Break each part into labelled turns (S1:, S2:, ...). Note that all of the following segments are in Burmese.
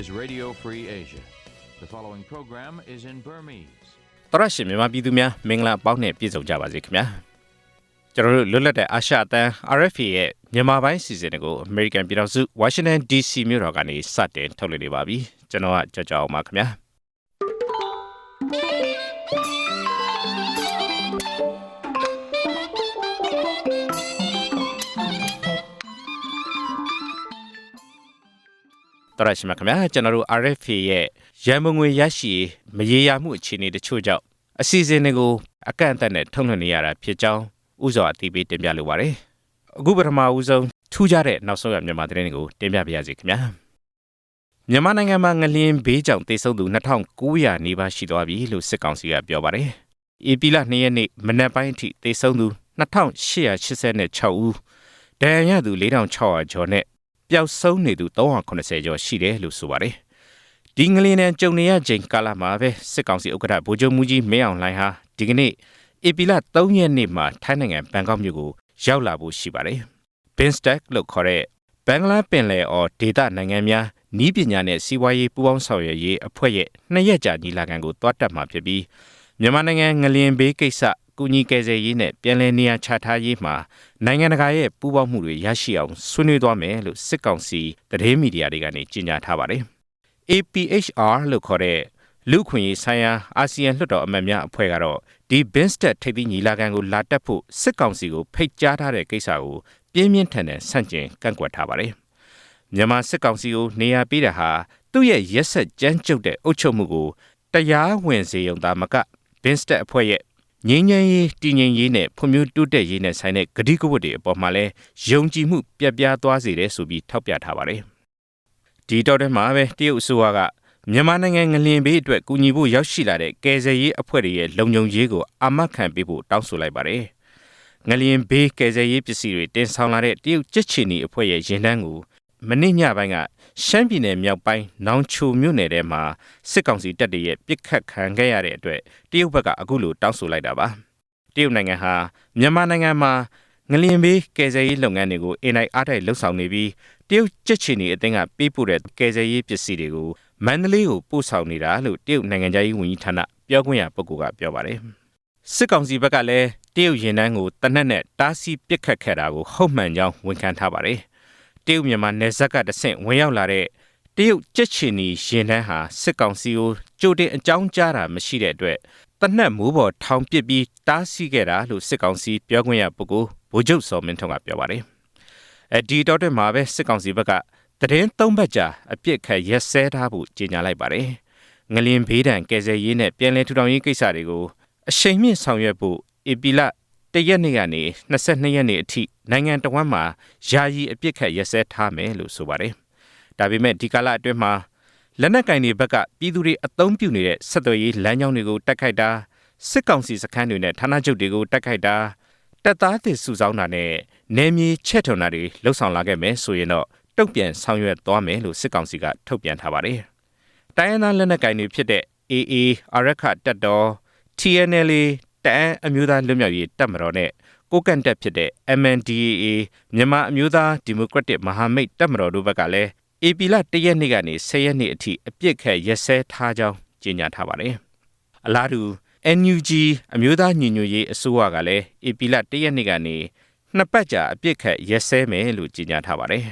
S1: is Radio Free Asia. The following program is in Burmese.
S2: တရရှိမြန်မာပြည်သူများမင်္ဂလာပေါင်းနဲ့ပြည့်စုံကြပါစေခင်ဗျာကျွန်တော်တို့လွတ်လပ်တဲ့အာရှအသံ RFA ရဲ့မြန်မာပိုင်းစီစဉ်ကို American ပြည်ထောင်စု Washington DC မြို့တော်ကနေစတင်ထုတ်လွှင့်နေပါပြီကျွန်တော်ကကြောက်ကြောက်အောင်ပါခင်ဗျာ တရရှိမှာခင်ဗျာကျွန်တော်တို့ RFA ရဲ့ရန်ပုံငွေရရှိရေးမရေရာမှုအခြေအနေတချို့ကြောင့်အစီအစဉ်တွေကိုအကန့်အသတ်နဲ့ထုတ်လွှင့်နေရတာဖြစ်ကြောင်းဥစွာအသိပေးတင်ပြလိုပါတယ်အခုပထမဦးဆုံးထူးခြားတဲ့နောက်ဆုံးရမြန်မာသတင်းတွေကိုတင်ပြပါရစေခင်ဗျာမြန်မာနိုင်ငံမှာငလျင်ဘေးကြောင့်တေဆုံးသူ2900နီးပါးရှိသွားပြီလို့စစ်ကောင်စီကပြောပါတယ်ဧပြီလ2ရက်နေ့မနက်ပိုင်းအထိတေဆုံးသူ2886ဦးဒဏ်ရာရသူ4600ကျော်နဲ့ ပျောက်ဆုံးနေသူ380ကျော်ရှိတယ်လို့ဆိုပါတယ်။ဒီငလျင်နဲ့ကြုံနေရချိန်ကာလမှာပဲစစ်ကောင်စီဥက္ကဋ္ဌဗိုလ်ချုပ်မူကြီးမင်းအောင်လှိုင်ဟာဒီကနေ့ဧပြီလ3ရက်နေ့မှာထိုင်းနိုင်ငံဘန်ကောက်မြို့ကိုရောက်လာဖို့ရှိပါတယ်။ BIMSTEC လို့ခေါ်တဲ့ဘင်္ဂလားပင်လယ်အော်ဒေသနိုင်ငံများနီးပညာနဲ့စီးပွားရေးပူးပေါင်းဆောင်ရွက်ရေးအဖွဲ့ရဲ့နှစ်ရက်ကြာညီလာခံကိုတွားတက်မှာဖြစ်ပြီးမြန်မာနိုင်ငံငလျင်ဘေးကိစ္စ ကုညီကယ်ဆယ်ရေးနဲ့ပြည်내နေရာချထားရေးမှာနိုင်ငံတကာရဲ့ပူးပေါင်းမှုတွေရရှိအောင်ဆွေးနွေးသွားမယ်လို့စစ်ကောင်စီသတင်းမီဒီယာတွေကနေကြေညာထားပါတယ်။ APHR လို့ခေါ်တဲ့လူခွင့်ရေးဆိုင်ရာအာဆီယံလွှတ်တော်အမတ်များအဖွဲ့ကတော့ဒီ BIMSTEC ထိပ်သီးညီလာခံကိုလာတက်ဖို့စစ်ကောင်စီကိုဖိတ်ကြားထားတဲ့ကိစ္စကိုပြင်းပြင်းထန်ထန်ဆန့်ကျင်ကန့်ကွက်ထားပါတယ်။မြန်မာစစ်ကောင်စီကိုနေရာပေးတာဟာသူ့ရဲ့ရက်ဆက်ကြမ်းကြုတ်တဲ့အုပ်ချုပ်မှုကိုတရားဝင်စေုံသာမက BIMSTEC အဖွဲ့ရဲ့ ငြိမ်းချမ်းရေးတည်ငြိမ်ရေးနဲ့ဖွံ့ဖြိုးတိုးတက်ရေးနဲ့ဆိုင်တဲ့ဂတိကဝတ်တွေအပေါ်မှာလည်းယုံကြည်မှုပြတ်ပြားသွားစေတယ်ဆိုပြီးထောက်ပြထားပါတယ်။ဒီတော့တဲ့မှာပဲတရုတ်အစိုးရကမြန်မာနိုင်ငံငလျင်ဘေးအတွက်ကူညီဖို့ရောက်ရှိလာတဲ့ကယ်ဆယ်ရေးအဖွဲ့တွေရဲ့လုံခြုံရေးကိုအာမခံပေးဖို့တောင်းဆိုလိုက်ပါတယ်။ငလျင်ဘေးကယ်ဆယ်ရေးပစ္စည်းတွေတင်ဆောင်လာတဲ့တရုတ်ကြက်ချီနီအဖွဲ့ရဲ့ရင်တန်းကို မနေ့ညပိုင်းကရှမ်းပြည်နယ်မြောက်ပိုင်းနောင်ချိုမြို့နယ်ထဲမှာစစ်ကောင်စီတပ်တွေရဲ့ပစ်ခတ်ခံခဲ့ရတဲ့အတွက်တရုတ်ဘက်ကအခုလိုတောင်းဆိုလိုက်တာပါတရုတ်နိုင်ငံဟာမြန်မာနိုင်ငံမှာငလျင်ဘေးကယ်ဆယ်ရေးလုပ်ငန်းတွေကိုအင်နိုင်အားတိုက်လှုပ်ဆောင်နေပြီးတရုတ်ကြက်ချီနေအသင်းကပေးပို့တဲ့ကယ်ဆယ်ရေးပစ္စည်းတွေကိုမန္တလေးကိုပို့ဆောင်နေတာလို့တရုတ်နိုင်ငံသားရေးဝန်ကြီးဌာနပြောခွင့်ရပုဂ္ဂိုလ်ကပြောပါတယ်စစ်ကောင်စီဘက်ကလည်းတရုတ်ရင်တန်းကိုတနက်နဲ့တားဆီးပစ်ခတ်ခဲ့တာကိုဟုတ်မှန်ကြောင်းဝန်ခံထားပါတယ် တရုတ်မြန်မာနယ်စပ်ကတဆင့်ဝင်ရောက်လာတဲ့တရုတ်ကြက်ချီနီရင်တန်းဟာစစ်ကောင်စီကိုကြိုတင်အကြောင်းကြားတာမရှိတဲ့အတွက်တနက်မိုးပေါ်ထောင်ပစ်ပြီးတားဆီးခဲ့တာလို့စစ်ကောင်စီပြောခွင့်ရပုဂ္ဂိုလ်ဗိုလ်ချုပ်စော်မင်းထွန်းကပြောပါတယ်အဲဒီတော့တဲ့မှာပဲစစ်ကောင်စီဘက်ကတရင်သုံးဘက်ကြာအပြစ်ခတ်ရက်စဲထားဖို့ကြေညာလိုက်ပါတယ်ငလင်ဘေးဒဏ်ကယ်ဆယ်ရေးနဲ့ပြည်내ထူထောင်ရေးကိစ္စတွေကိုအရှိန်မြင့်ဆောင်ရွက်ဖို့ဧပြီလ တရက်နေ့ကနေ22ရက်နေ့အထိနိုင်ငံတော်ဝန်မှာယာယီအပြစ်ခတ်ရက်စဲထားမယ်လို့ဆိုပါတယ်။ဒါပေမဲ့ဒီကာလအတွင်းမှာလက်နက်ကင်တွေဘက်ကပြည်သူတွေအုံပြုနေတဲ့ဆက်သွယ်ရေးလမ်းကြောင်းတွေကိုတိုက်ခိုက်တာစစ်ကောင်စီစခန်းတွေနဲ့ဌာနချုပ်တွေကိုတိုက်ခိုက်တာတပ်သားတွေစုဆောင်းတာနဲ့နယ်မြေချက်ထွန်တာတွေလှုပ်ဆောင်လာခဲ့မယ်ဆိုရင်တော့တုံ့ပြန်ဆောင်ရွက်သွားမယ်လို့စစ်ကောင်စီကထုတ်ပြန်ထားပါတယ်။တိုင်းရင်းသားလက်နက်ကိုင်တွေဖြစ်တဲ့ AA အရခတပ်တော် TNLA တအန်းအမျိုးသားလွတ်မြောက်ရေးတပ်မတော်နဲ့ကိုကန့်တက်ဖြစ်တဲ့ MNDAA မြန်မာအမျိုးသားဒီမိုကရက်တစ်မဟာမိတ်တပ်မတော်တို့ဘက်ကလည်း AP လ1ရက်နေ့ကနေ10ရက်နေ့အထိအပြစ်ခတ်ရက်စဲထားကြောင်းကြေညာထားပါတယ်။အလားတူ NUG အမျိုးသားညီညွတ်ရေးအစိုးရကလည်း AP လ1ရက်နေ့ကနေနှစ်ပတ်ကြာအပြစ်ခတ်ရက်စဲမယ်လို့ကြေညာထားပါတယ်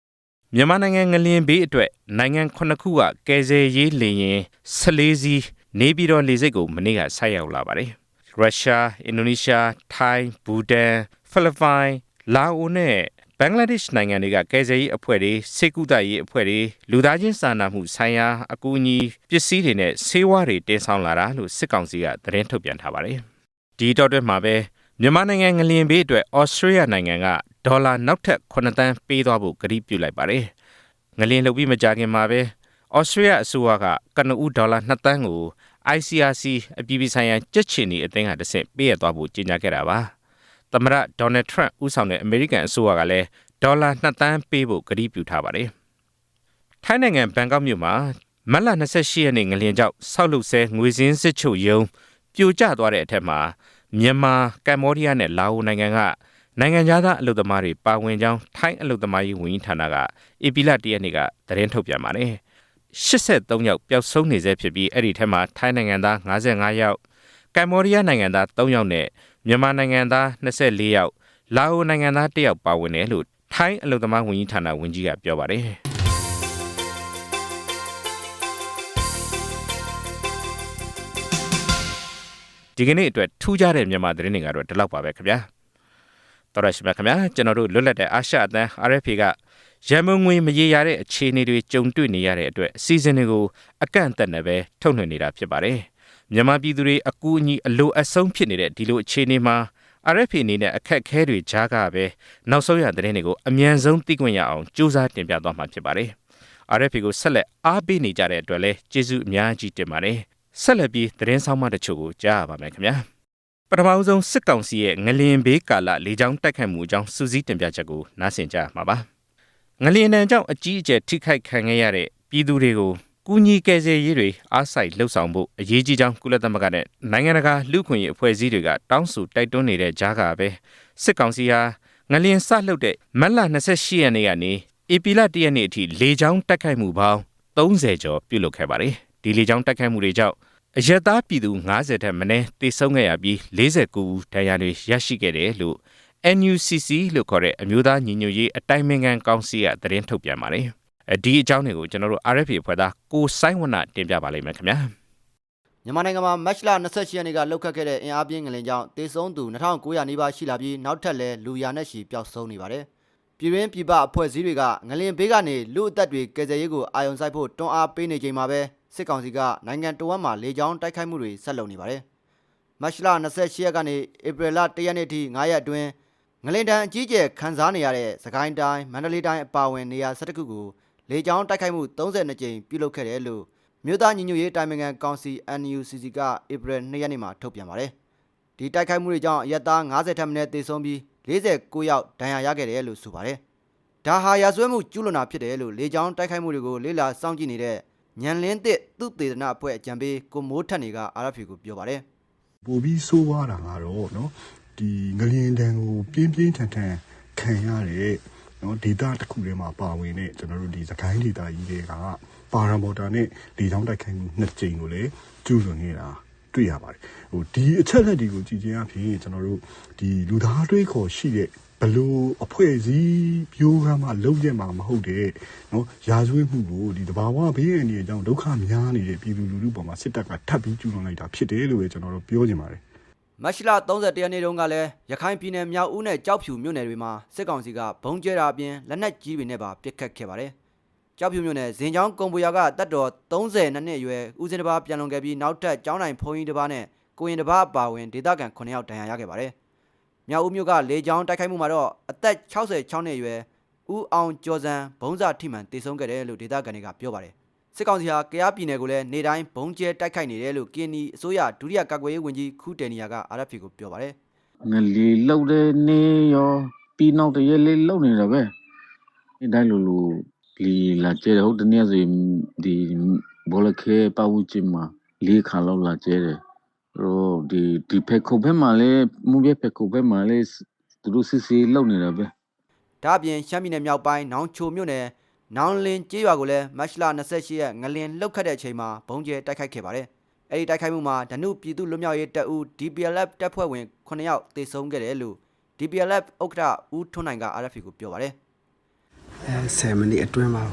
S2: ။မြန်မာနိုင်ငံငလျင်ဘေးအတွက်နိုင်ငံခုနှစ်ခုကကယ်ဆယ်ရေးလေယာဉ်14စီးနေပြည်တော်လေဆိပ်ကိုမနေ့ကဆိုက်ရောက်လာပါတယ် ရုရှားအင်ဒိုနီးရှားထိုင်းဘူတန်ဖိလစ်ပိုင်လာအိုနဲ့ဘင်္ဂလားဒေ့ရှ်နိုင်ငံတွေကကယ်ဆယ်ရေးအဖွဲ့တွေစေကူတာရေးအဖွဲ့တွေလူသားချင်းစာနာမှုဆိုင်ရာအကူအညီပစ္စည်းတွေနဲ့ဆေးဝါးတွေတင်ဆောင်လာတာလို့စစ်ကောင်စီကသတင်းထုတ်ပြန်ထားပါတယ်။ဒီတော့တွင်မှာပဲမြန်မာနိုင်ငံငလျင်ဘေးအတွက်ဩစတြေးလျနိုင်ငံကဒေါ်လာနောက်ထပ်9တန်းပေးသွားဖို့ကတိပြုလိုက်ပါတယ်။ငလျင်လှုပ်ပြီးမကြခင်မှာပဲဩစတြေးလျအစိုးရကကနဦးဒေါ်လာ2တန်းကို ICRC အပြည်ပြည်ဆိုင်ရာကြက်ချင်နေအသင်းကတဆင့်ပေးရသွားဖို့ကြေညာခဲ့တာပါ။သမ္မတဒေါ်နယ်ထရန့်ဦးဆောင်တဲ့အမေရိကန်အစိုးရကလည်းဒေါ်လာ2သန်းပေးဖို့ကတိပြုထားပါတယ်။ထိုင်းနိုင်ငံဘန်ကောက်မြို့မှာမတ်လ28ရက်နေ့ငလျင်ကြောင့်ဆောက်လုပ်ဆဲငွေစင်းစစ်ချုပ်ယုံပြိုကျသွားတဲ့အထက်မှာမြန်မာကမ္ဘောဒီးယားနဲ့လာအိုနိုင်ငံကနိုင်ငံသားအလုပ်သမားတွေပါဝင်ကြောင်းထိုင်းအလုပ်သမားရေးဝန်ကြီးဌာနကဧပြီလ၁ရက်နေ့ကသတင်းထုတ်ပြန်ပါတယ်။ 83ယောက်ပျောက်ဆုံးနေဆဲဖြစ်ပြီးအဲ့ဒီထက်မှာထိုင်းနိုင်ငံသား55ယောက်ကမ်ဘောဒီးယားနိုင်ငံသား3ယောက်နဲ့မြန်မာနိုင်ငံသား24ယောက်လာအိုနိုင်ငံသား1ယောက်ပါဝင်တယ်လို့ထိုင်းအလုံသမားဝန်ကြီးဌာနဝန်ကြီးကပြောပါတယ်ဒီကနေ့အတွက်ထူးခြားတဲ့မြန်မာသတင်းတွေကတော့ဒီလောက်ပါပဲခင်ဗျာတော်ရရှိမြခင်ဗျာကျွန်တော်တို့လွတ်လပ်တဲ့အာရှအသံ RFA က ရန်မုံငွေမရေရာတဲ့အခြေအနေတွေကြုံတွေ့နေရတဲ့အတွက်အစီအစဉ်တွေကိုအကန့်အသတ်နဲ့ပဲထုတ်လွှင့်နေတာဖြစ်ပါတယ်မြန်မာပြည်သူတွေအကူအညီအလိုအဆုံးဖြစ်နေတဲ့ဒီလိုအခြေအနေမှာ RFA အနေနဲ့အခက်အခဲတွေကြားကပဲနောက်ဆုံးရသတင်းတွေကိုအမြန်ဆုံးသိခွင့်ရအောင်ကြိုးစားတင်ပြသွားမှာဖြစ်ပါတယ် RFA ကိုဆက်လက်အားပေးနေကြတဲ့အတွက်လည်းကျေးဇူးအများကြီးတင်ပါတယ်ဆက်လက်ပြီးသတင်းဆောင်မတချို့ကိုကြားရပါမယ်ခင်ဗျာပထမအဆုံးစစ်ကောင်စီရဲ့ငလင်ဘေးကာလလေကြောင်းတိုက်ခိုက်မှုအကြောင်းစူးစီးတင်ပြချက်ကိုနားဆင်ကြရမှာပါ ငလင်တန်ကြောင့်အကြီးအကျယ်ထိခိုက်ခံခဲ့ရတဲ့ပြည်သူတွေကိုကူညီကယ်ဆယ်ရေးတွေအားစိုက်လှုပ်ဆောင်ဖို့အရေးကြီးကြောင်းကုလသမဂ္ဂနဲ့နိုင်ငံတကာလူ့ခွင့်ရေးအဖွဲ့အစည်းတွေကတောင်းဆိုတိုက်တွန်းနေတဲ့ကြားကပဲစစ်ကောင်စီဟာငလင်စလှုပ်တဲ့မတ်လ28ရက်နေ့ကနေဧပြီလ1ရက်နေ့အထိလေကြောင်းတိုက်ခိုက်မှုပေါင်း30ကျော်ပြုလုပ်ခဲ့ပါတယ်ဒီလေကြောင်းတိုက်ခိုက်မှုတွေကြောင့်အရက်သားပြည်သူ90ထက်မနည်းတေဆုံးခဲ့ရပြီး49ဦးဒဏ်ရာတွေရရှိခဲ့တယ်လို့ NUCC လို့ခေါ်တဲ့အမျိုးသားညီညွတ်ရေးအတိုင်းအမြံကောင်စီကသတင်းထုတ်ပြန်ပါတယ်ဒီအကြောင်းတွေကိုကျွန်တော်တို့ RFA ဖွဲ့သားကိုစိုင်းဝနတင်ပြပါလိမ့်မယ်ခင်ဗျာ
S3: မြန်မာနိုင်ငံမှာမတ်လ28ရက်နေ့ကလှုပ်ခတ်ခဲ့တဲ့အင်အားပြင်းငလင်ကြောင့်တေဆုံးသူ2900နီးပါးရှိလာပြီးနောက်ထပ်လည်းလူရာနဲ့ချီပျောက်ဆုံးနေပါတယ်။ပြည်တွင်းပြည်ပအဖွဲ့အစည်းတွေကငလင်ဘေးကနေလူအသက်တွေကယ်ဆယ်ရေးကိုအာရုံစိုက်ဖို့တွန်းအားပေးနေချိန်မှာပဲစစ်ကောင်စီကနိုင်ငံတော်ဝန်မှလေကြောင်းတိုက်ခိုက်မှုတွေဆက်လုပ်နေပါတယ်။မတ်လ28ရက်ကနေဧပြီလ1ရက်နေ့ထိ9ရက်အတွင်း ငလင်တန်အကြီးကျယ်ခန်းစားနေရတဲ့သခိုင်းတိုင်းမန္တလေးတိုင်းအပါဝင်နေရာ၁၁ခုကိုလေကြောင်းတိုက်ခိုက်မှု32ကြိမ်ပြုလုပ်ခဲ့တယ်လို့မြို့သားညီညွတ်ရေးတိုင်ပင်ခံကောင်စီ NUCC ကဧပြီ2ရက်နေ့မှာထုတ်ပြန်ပါတယ်။ဒီတိုက်ခိုက်မှုတွေကြောင့်ရက်သား90ထက်မနည်းသေဆုံးပြီး49ယောက်ဒဏ်ရာရခဲ့တယ်လို့ဆိုပါတယ်။ဒါဟာရာဇဝတ်မှုကျူးလွန်တာဖြစ်တယ်လို့လေကြောင်းတိုက်ခိုက်မှုတွေကိုလေ့လာစောင့်ကြည့်နေတဲ့ညံလင်းသစ်သူတေသနာအဖွဲ့အကြံပေးကိုမိုးထက်နေက RFA ကိုပြောပါတယ်။
S4: ပိုပြီးဆိုးွားတာကတော့နော် ဒီငလျင်တန်ကိုပြင်းပြင်းထန်ထန်ခံရတဲ့နော်ဒေတာတစ်ခုထဲမှာပါဝင်တဲ့ကျွန်တော်တို့ဒီသခိုင်းဒေတာကြီးတွေကပါရမော်တာနဲ့လေကြောင်းတိုက်ခိုက်မှုနှစ်ကြိမ်ကိုလည်းကျူးလွန်နေတာတွေ့ရပါတယ်ဟိုဒီအချက်လက်တွေကိုကြည့်ခြင်းအပြင်ကျွန်တော်တို့ဒီလူသားတွေးခေါ်ရှိတဲ့ဘလို့အဖွဲ့စည်းပြောကမှလုံးကျက်မှာမဟုတ်တဲ့နော်ရာဇဝတ်မှုကိုဒီတဘာဝဘေးအန္တရာယ်ကြောင့်ဒုက္ခများနေတဲ့ပြည်သူလူထုပေါ်မှာစစ်တပ်ကထပ်ပြီးကျူးလွန်လိုက်တာဖြစ်တယ်လို့ပဲကျွန်တော်တို့ပြောချင်ပါတယ်
S3: မတ်လ31ရက်နေ့တုန်းကလည်းရခိုင်ပြည်နယ်မြောက်ဦးနဲ့ကြောက်ဖြူမြို့နယ်တွေမှာစစ်ကောင်စီကဘုံကျဲတာအပြင်လက်နက်ကြီးတွေနဲ့ပါပစ်ခတ်ခဲ့ပါတယ်။ကြောက်ဖြူမြို့နယ်ဇင်ချောင်းကုံပူရာကတပ်တော်30နှစ်အရွယ်ဦးစင်းတစ်ပါးပြန်လွန်ခဲ့ပြီးနောက်ထပ်ကျောင်းတိုင်ဖုံးကြီးတစ်ပါးနဲ့ကိုရင်တစ်ပါးအပါဝင်ဒေသခံ9ယောက်ဒဏ်ရာရခဲ့ပါတယ်။မြောက်ဦးမြို့ကလေကြောင်းတိုက်ခိုက်မှုမှာတော့အသက်66နှစ်အရွယ်ဦးအောင်ကျော်စံဘုံစာထိမှန်တေဆုံးခဲ့တယ်လို့ဒေသခံတွေကပြောပါတယ်။ စစ်ကောင်စီဟာကယားပြည်နယ်ကိုလည်းနေတိုင်းဘုံကျဲတိုက်ခိုက်နေတယ်လို့ကင်းနီအစိုးရဒုတိယကာကွယ်ရေးဝန်ကြီးခူးတယ်နီယာက RFP ကိုပြောပါတယ်။
S5: ငလီလောက်တဲ့နေရောပြီးနောက်တရေလေးလောက်နေတာပဲဒီတိုင်းလိုလိုလီလာကျဲတယ်ဟုတ်တနည်းဆိုရင်ဒီဘောလခဲပဝူချင်မှာလေးခါလောက်လာကျဲတယ်တော့ဒီဒီဖက်ခုဘက်မှာလဲမူပြဖက်ခုဘက်မှာလဲသူတို့စစ်စီလောက်နေတာပဲ
S3: ဒါအပြင်ရှမ်းပြည်နယ်မြောက်ပိုင်းနောင်ချိုမြို့နယ် နောင်လင်းကျေးရွာကိုလည်းမတ်လ28ရက်ငလင်လှုပ်ခတ်တဲ့အချိန်မှာဘုံကျဲတိုက်ခိုက်ခဲ့ပါတယ်။အဲဒီတိုက်ခိုက်မှုမှာဓနုပြည်သူ့လွတ်မြောက်ရေးတပ်ဦး DPLF တပ်ဖွဲ့ဝင်9ယောက်သေဆုံးခဲ့တယ်လို့ DPLF ဥက္ကဋ္ဌဦးထွန်းနိုင်က RFP ကိုပြောပါတယ်
S6: အဲ10မိနစ်အတွင်းမှာ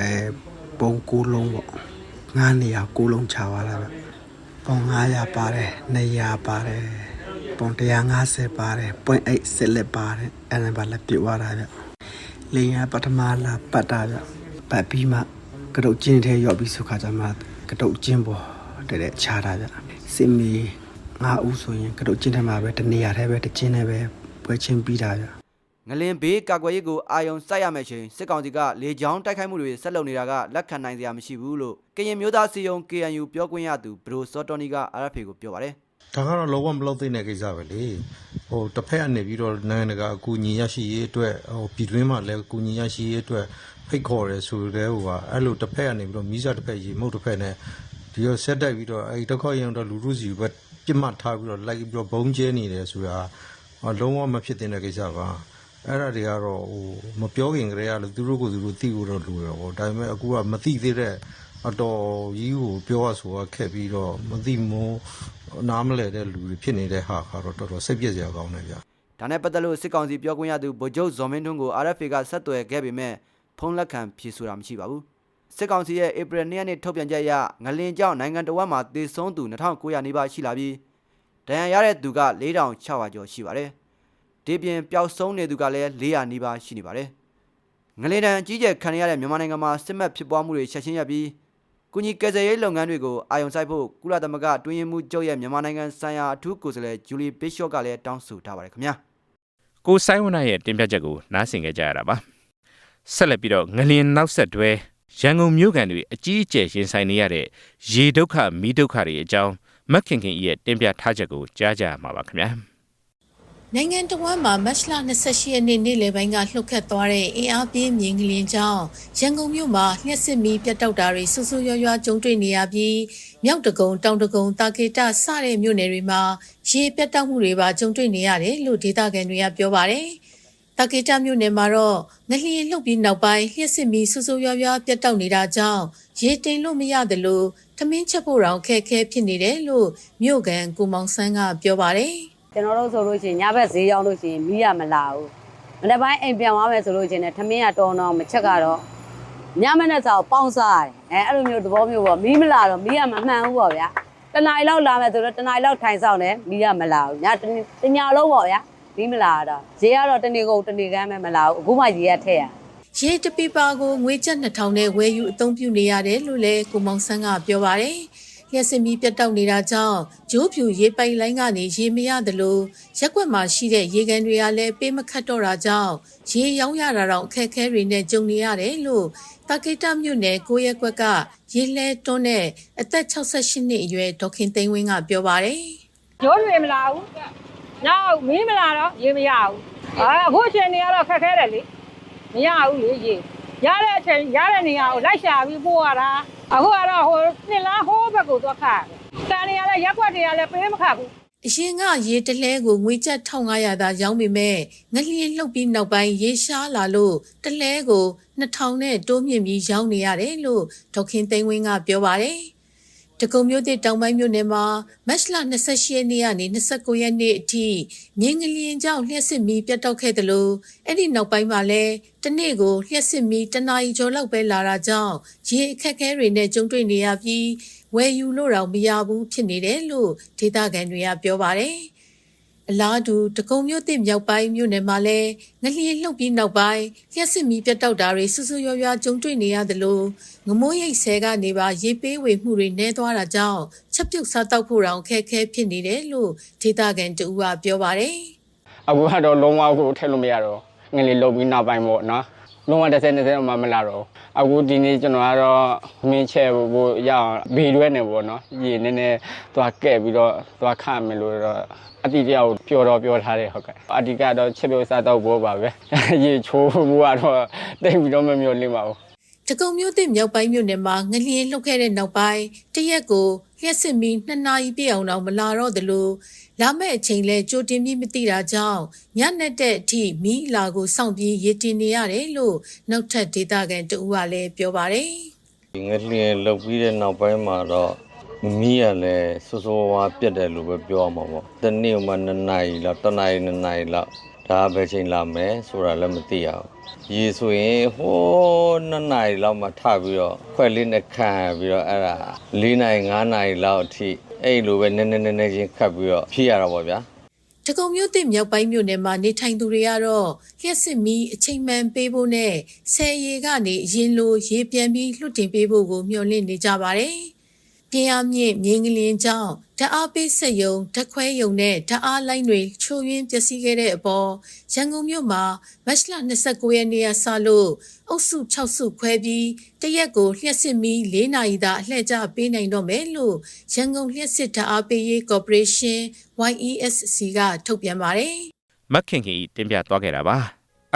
S6: အဲပုံကိုးလုံးပေါ့ငါးနေရာကိုးလုံးချသွားတာဗျပုံ900ပါတယ်200ပါတယ်ပုံ150ပါတယ်ပွင့်8ဆက်လက်ပါတယ်အဲ့ဒါပါလက်ပြသွားတာဗျ လေယာဉ်ကပထမလာပတ်တာဗျပတ်ပြီးမှကတုတ်ကျင်းထဲရောက်ပြီးဆိုခါကျမှကတုတ်ကျင်းပေါ်တဲ့တဲ့ခြားတာဗျစစ်မီငါဦးဆိုရင်ကတုတ်ကျင်းထဲမှာပဲတနေရာထဲပဲတကျင်းထဲပဲပွဲချင်းပြီးတာဗျ။
S3: ငလင်ဘေးကာကွယ်ရေးကိုအာယုံစိုက်ရမယ့်ချိန်စစ်ကောင်စီကလေကြောင်းတိုက်ခိုက်မှုတွေဆက်လုပ်နေတာကလက်ခံနိုင်စရာမရှိဘူးလို့ကရင်မျိုးသားစီယုံ KNU ပြောခွင့်ရသူဘရိုစောတော်နီက RFP ကိုပြောပါတယ်။
S7: ဒါကတော့လောကမလောက်သိတဲ့ကိစ္စပဲလေဟိုတစ်ဖက်ကနေပြီးတော့နိုင်ငံတကာအကူအညီရရှိရေးအတွက်ဟိုပြည်တွင်းမှာလည်းအကူအညီရရှိရေးအတွက်ဖိတ်ခေါ်ရဲဆိုတဲ့ဟိုကအဲ့လိုတစ်ဖက်ကနေပြီးတော့မိစားတစ်ဖက်ရေမုတ်တစ်ဖက်နဲ့ဒီတော့ဆက်တက်ပြီးတော့အဲ့ဒီတစ်ခေါက်ရင်တော့လူလူစီပဲပြစ်မှတ်ထားပြီးတော့လိုက်ပြီးတော့ဘုံကျဲနေတယ်ဆိုတာဟောလုံးဝမဖြစ်တဲ့ကိစ္စပါအဲ့ဒါတွေကတော့ဟိုမပြောခင်ကတည်းကလည်းသူတို့ကိုယ်သူတို့သိဖို့တော့လိုရပေါ့ဒါပေမဲ့အခုကမသိသေးတဲ့ဟအတော်ကြီးကိုပြောရဆိုရခက်ပြီးတော့မသိမိုး နားမလဲတဲ့လူတွေဖြစ်နေတဲ့ဟာကတော့တော်တော်စိတ်ပြည့်စရာကောင်းတယ်ဗျ
S3: ဒါနဲ့ပတ်သက်လို့စစ်ကောင်စီပြောခွင့်ရသူဗိုလ်ချုပ်ဇော်မင်းထွန်းကို RFA ကဆက်သွယ်ခဲ့ပေမဲ့ဖုန်းလက်ခံဖြေဆိုတာမရှိပါဘူးစစ်ကောင်စီရဲ့ဧပြီ2ရက်နေ့ထုတ်ပြန်ချက်အရငလင်ကြောင့်နိုင်ငံတော်မှာသေဆုံးသူ2900နီးပါးရှိလာပြီးဒဏ်ရာရတဲ့သူက4600ကျော်ရှိပါတယ်ဒီပြင်ပျောက်ဆုံးနေသူကလည်း400နီးပါးရှိနေပါတယ်ငလင်တန်ကြီးကျယ်ခံရတဲ့မြန်မာနိုင်ငံမှာစစ်မှတ်ဖြစ်ပွားမှုတွေချက်ချင်းရပ်ပြီး ကုညီကယ်ဆယ်ရေးလုပ်ငန်းတွေကိုအာရုံစိုက်ဖို့ကုလသမဂ္ဂတွင်းရင်မှုချုပ်ရဲ့မြန်မာနိုင်ငံဆိုင်ရာအထူးကိုယ်စားလှယ်ဂျူလီဘစ်ရှော့ကလည်းတောင်းဆိုထားပါတယ်ခင်ဗျာ
S2: ကိုဆိုင်ဝနရဲ့တင်ပြချက်ကိုနားဆင်ကြကြရတာပါဆက်လက်ပြီးတော့ငလျင်နောက်ဆက်တွဲရန်ကုန်မြို့ကန်တွေအကြီးအကျယ်ရင်ဆိုင်နေရတဲ့ရေဒုက္ခမီးဒုက္ခတွေအကြောင်းမက်ခင်ခင်ကြီးရဲ့တင်ပြထားချက်ကိုကြားကြရမှာပါခင်ဗျာ
S8: နိုင်ငံတော်ဝန်မှာမတ်လ28ရက်နေ့နေ့လယ်ပိုင်းကလှုပ်ခတ်သွားတဲ့အင်အားပြင်းမြင်းကလင်းကြောင့်ရန်ကုန်မြို့မှာလျှက်စစ်မီးပြတ်တောက်တာတွေဆူဆူရွရွကြုံတွေ့နေရပြီးမြောက်တကုံတောင်တကုံတာကေတစတဲ့မြို့နယ်တွေမှာရေပြတ်တောက်မှုတွေပါကြုံတွေ့နေရတယ်လို့ဒေသခံတွေကပြောပါတယ်။တာကေတမြို့နယ်မှာတော့ငလျင်လှုပ်ပြီးနောက်ပိုင်းလျှက်စစ်မီးဆူဆူရွရွပြတ်တောက်နေတာကြောင့်ရေတင်လို့မရသလိုထမင်းချက်ဖို့တောင်ခက်ခဲဖြစ်နေတယ်လို့မြို့ကန်ကိုမောင်ဆန်းကပြောပါတယ်။
S9: ကျွန်တော်တို့ဆိုလို့ရှိရင်ညဘက်ဈေးရောက်လို့ရှိရင်မီးရမလာဘူးမနေ့ပိုင်းအိမ်ပြန်သွားမယ်ဆိုလို့ရှိရင်လည်းထမင်းကတော်တော့မချက်ကတော့ညမနေ့စာကိုပေါင်းစားရတယ်အဲအဲ့လိုမျိုးသဘောမျိုးပေါ့မီးမလာတော့မီးရမမှန်ဘူးပေါ့ဗျာတနားရီလောက်လာမယ်ဆိုတော့တနားရီလောက်ထိုင်ဆောင်တယ်မီးရမလာဘူးညတနေ့တညာလုံးပေါ့ဗျာမီးမလာတော့ဈေးကတော့တနေ့ကုန်တနေ့ကမ်းပဲမလာဘူးအခုမှရေရထည့်ရ
S8: ရေတပိပါကိုငွေကျပ်2000နဲ့ဝယ်ယူအသုံးပြုနေရတယ်လို့လည်းကိုမောင်ဆန်းကပြောပါတယ်။ လျှက်စင်မီပြတ်တောက်နေတာကြောင့်ဂျိုးဖြူရေပိုင်လိုင်းကနေရေမရသလိုရက်ွက်မှာရှိတဲ့ရေကန်တွေကလည်းပေးမခတ်တော့တာကြောင့်ရေရောင်းရတာတော့အခက်အခဲတွေနဲ့ကြုံနေရတယ်လို့တာကေတမြို့နယ်ကိုရက်ကွက်ကရေလဲတွန်းတဲ့အသက်68နှစ်အရွယ်ဒေါက်ခင်သိန်းဝင်းကပြောပါတယ်။
S10: ရိုးတွေမလာဘူး။နောက်မီးမလာတော့ရေမရဘူး။အာအခုအချိန်နေရတော့ခက်ခဲတယ်လေ။မရဘူးလေရေ။ ရတဲ့အချိန်ရတဲ့နေရာကိုလိုက်ရှာပြီးပို့ရတာ။အခုကတော့ဟိုနှစ်လားဟိုးဘက်ကိုသွားခါတယ်။တန်နေရလဲရက်ွက်တွေကလည်းပေးမခတ်ဘူး။
S8: အရင်ကရေတလဲကိုငွေကျပ်1500သာရောင်းပေမဲ့ငလျင်လှုပ်ပြီးနောက်ပိုင်းရေရှားလာလို့တလဲကို2000နဲ့တိုးမြင့်ပြီးရောင်းနေရတယ်လို့ဒေါက်ခင်သိန်းဝင်းကပြောပါတယ်။ တကုံမြို့တစ်တောင်ပိုင်းမြို့နယ်မှာမတ်လ28ရက်နေ့ကနေ29ရက်နေ့အထိမြင်းငလျင်ကြောင့်လျှက်စစ်မီးပြတ်တောက်ခဲ့တယ်လို့အဲ့ဒီနောက်ပိုင်းမှာလည်းတနေ့ကိုလျှက်စစ်မီးတနာရီကျော်လောက်ပဲလာတာကြောင့်ရေအခက်အခဲတွေနဲ့ကြုံတွေ့နေရပြီးဝယ်ယူလို့တော့မရဘူးဖြစ်နေတယ်လို့ဒေသခံတွေကပြောပါတယ်။ အလားတူတကုံမြို့တစ်မြောက်ပိုင်းမြို့နယ်မှာလည်းငလျင်လှုပ်ပြီးနောက်ပိုင်းလျှက်စစ်မီးပြတ်တောက်တာတွေဆူဆူရွရွကြုံတွေ့နေရတယ်လို့ငမိုးရိတ်ဆဲကနေပါရေပေးဝေမှုတွေနှဲသွားတာကြောင့်ချက်ပြုတ်စားတောက်ဖို့တောင်ခက်ခဲဖြစ်နေတယ်လို့ဒေသခံတူကပြောပါတယ်။
S11: အခုကတော့လုံးဝကိုထည့်လို့မရတော့ငလီလုံးပြီးနောက်ပိုင်းပေါ့နော် လုံးဝတစ်ဆယ်နှစ်ဆယ်မှမလာတော့ဘူးအခုဒီနေ့ကျွန်တော်ကတော့မင်းချဲဖို့ရအောင်ဘေးရွဲနေပေါ့နော်ရေနည်းနည်းသွားကဲ့ပြီးတော့သွားခမယ်လို့တော့အတိအကျကိုပြောတော့ပြောထားတယ်ဟုတ်ကဲ့အဓိကတော့ချက်ပြုတ်စားတော့ဘောပါပဲရေချိုးဖို့ကတော့တိတ်ပြီးတော့မမျိုးလင်းပါဘူး
S8: တကုံမြို့တစ်မြောက်ပိုင်းမြို့နယ်မှာငလျင်လှုပ်ခဲ့တဲ့နောက်ပိုင်းတရက်ကို လျှက်စစ်မီနှစ်နာရီပြည့်အောင်တော့မလာတော့သလိုလာမယ့်အချိန်လဲကြိုတင်ပြီးမသိတာကြောင့်ညနေတဲ့အထိမီးလာကိုစောင့်ပြီးရေတင်နေရတယ်လို့နောက်ထပ်ဒေသခံတူကလည်းပြောပါတယ်
S12: ဒီငလျင်လောက်ပြီးတဲ့နောက်ပိုင်းမှာတော့မီးရလဲစိုးစိုးဝါးပြတ်တယ်လို့ပဲပြောရမှာပေါ့တနေ့မှ2နာရီလောက်1နာရီ2နာရီလောက် ဒါပဲချိန်လာမယ်ဆိုတာလည်းမသိရဘူးရေဆိုရင်ဟိုး2နာရီလောက်မှထပြီးတော့ခွက်လေးနဲ့ခံပြီးတော့အဲ့ဒါ4နာရီ5နာရီလောက်အထိအဲ့လိုပဲနည်းနည်းနည်းနည်းချင်းခတ်ပြီးတော့ဖြည့်ရတာပေါ့ဗျာ
S8: တကုံမြို့တစ်မြောက်ပိုင်းမြို့နယ်မှာနေထိုင်သူတွေကတော့လျှက်စစ်မီအချိန်မှန်ပေးဖို့နဲ့ဆယ်ရီကနေအရင်လိုရေပြန်ပြီးလွတ်တင်ပေးဖို့ကိုမျှော်လင့်နေကြပါတယ်။ပြင်းအားမြင့်မြင်းကလင်းကြောင့် ဓာတ်အားပေးစက်ယုံဓာတ်ခွဲယုံနဲ့ဓာတ်အားလိုင်းတွေချိုးယွင်းပျက်စီးခဲ့တဲ့အပေါ်ရန်ကုန်မြို့မှာမတ်လ29ရက်နေ့ကစလို့အုပ်စု6စုခွဲပြီးတရက်ကိုလျှက်စစ်မီ4နာရီသာအလှည့်ကျပေးနိုင်တော့မယ်လို့ရန်ကုန်လျှက်စစ်ဓာတ်အားပေးရေးကော်ပိုရေးရှင်း YESC ကထုတ်ပြန်ပါတယ်
S2: မက်ခင်ခင်ကြီးတင်ပြသွားခဲ့တာပါ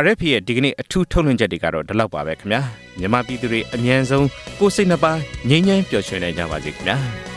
S2: RFP ရဲ့ဒီကနေ့အထူးထုတ်လွှင့်ချက်တွေကတော့ဒီလောက်ပါပဲခင်ဗျာမြန်မာပြည်သူတွေအမြန်ဆုံးကိုယ်စိတ်နှပါငြိမ်းချမ်းပျော်ရွှင်နိုင်ကြပါစေခင်ဗျာ